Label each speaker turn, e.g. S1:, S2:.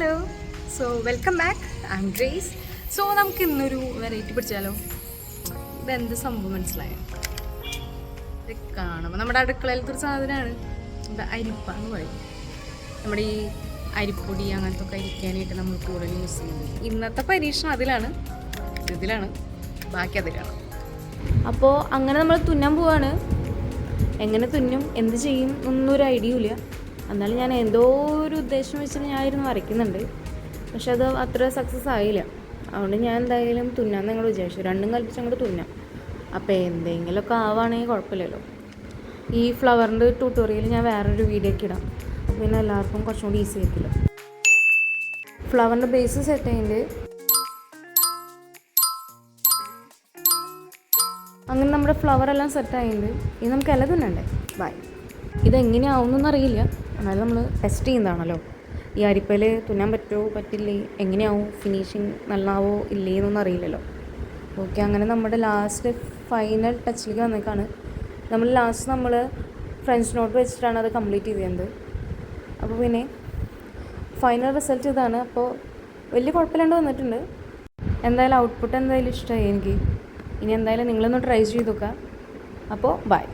S1: Hello so welcome back I am Grace so നമുക്ക് ഇന്നൊരു variety പിടിച്ചാലോ? ഇതെന്ത് സംഭവം മനസ്സിലായോ? ഇത് കാണുമ്പോൾ നമ്മുടെ അടുക്കളയിലത്തെ ഒരു സാധനമാണ്. ഇത് അരിപ്പ പറയും. നമ്മുടെ ഈ അരിപ്പൊടി അങ്ങനത്തെ ഒക്കെ അരിക്കാനായിട്ട് നമ്മൾ കൂടുതൽ യൂസ് ചെയ്യുന്നത്. ഇന്നത്തെ പരീക്ഷണം അതിലാണ്. ഇതിലാണ്. ബാക്കി അതിലാണ്.
S2: അപ്പോൾ അങ്ങനെ നമ്മൾ തുന്നാൻ പോവാണ്. എങ്ങനെ തുന്നും എന്ത് ചെയ്യും ഒന്നും ഒരു ഐഡിയ ഇല്ല. എന്നാലും ഞാൻ എന്തോ ഒരു ഉദ്ദേശം ഞാൻ ഇരുന്ന് വരയ്ക്കുന്നുണ്ട്. പക്ഷെ അത് അത്ര സക്സസ് ആയില്ല. അതുകൊണ്ട് ഞാൻ എന്തായാലും തുന്നാന്ന് നിങ്ങൾ വിചാരിച്ചു. രണ്ടും കൽപ്പിച്ച് അങ്ങോട്ട് തുന്നാം. അപ്പോൾ എന്തെങ്കിലുമൊക്കെ ആവുകയാണെങ്കിൽ കുഴപ്പമില്ലല്ലോ. ഈ ഫ്ലവറിന്റെ ട്യൂട്ടോറിയൽ ഞാൻ വേറൊരു വീഡിയോ ഒക്കെ ഇടാം. പിന്നെ എല്ലാവർക്കും കുറച്ചും കൂടി ഈസി ആയിരിക്കില്ല ഫ്ലവറിന്റെ ബേസ് സെറ്റ് ചെയ്യുന്നത് അങ്ങനെ നമ്മുടെ ഫ്ലവർ എല്ലാം സെറ്റ് ആയിട്ടുണ്ട്. ഇനി നമുക്ക് ഇല തിന്നണ്ടേ? ബൈ ഇതെങ്ങനെയാവുമെന്നൊന്നും അറിയില്ല എന്നാലും നമ്മൾ ടെസ്റ്റ് ചെയ്യുന്നതാണല്ലോ. ഈ അരിപ്പയിൽ തുന്നാൻ പറ്റുമോ പറ്റില്ലേ? എങ്ങനെയാവും? ഫിനിഷിങ് നല്ലാവോ ഇല്ലേ എന്നൊന്നും അറിയില്ലല്ലോ. ഓക്കെ അങ്ങനെ നമ്മുടെ ലാസ്റ്റ് ഫൈനൽ ടച്ചിലേക്ക് വന്നേക്കാണ്. നമ്മൾ ലാസ്റ്റ് നമ്മൾ ഫ്രഞ്ച് നോട്ട് വെച്ചിട്ടാണ് അത് കംപ്ലീറ്റ് ചെയ്തത് അപ്പോൾ പിന്നെ ഫൈനൽ റിസൾട്ട് ഇതാണ്. അപ്പോൾ വലിയ കുഴപ്പമില്ലാണ്ട് വന്നിട്ടുണ്ട്. എന്തായാലും ഔട്ട്പുട്ട് എന്തായാലും ഇഷ്ടമായി എനിക്ക്. ഇനി എന്തായാലും നിങ്ങളൊന്ന് ട്രൈ ചെയ്ത് നോക്കുക. അപ്പോൾ ബൈ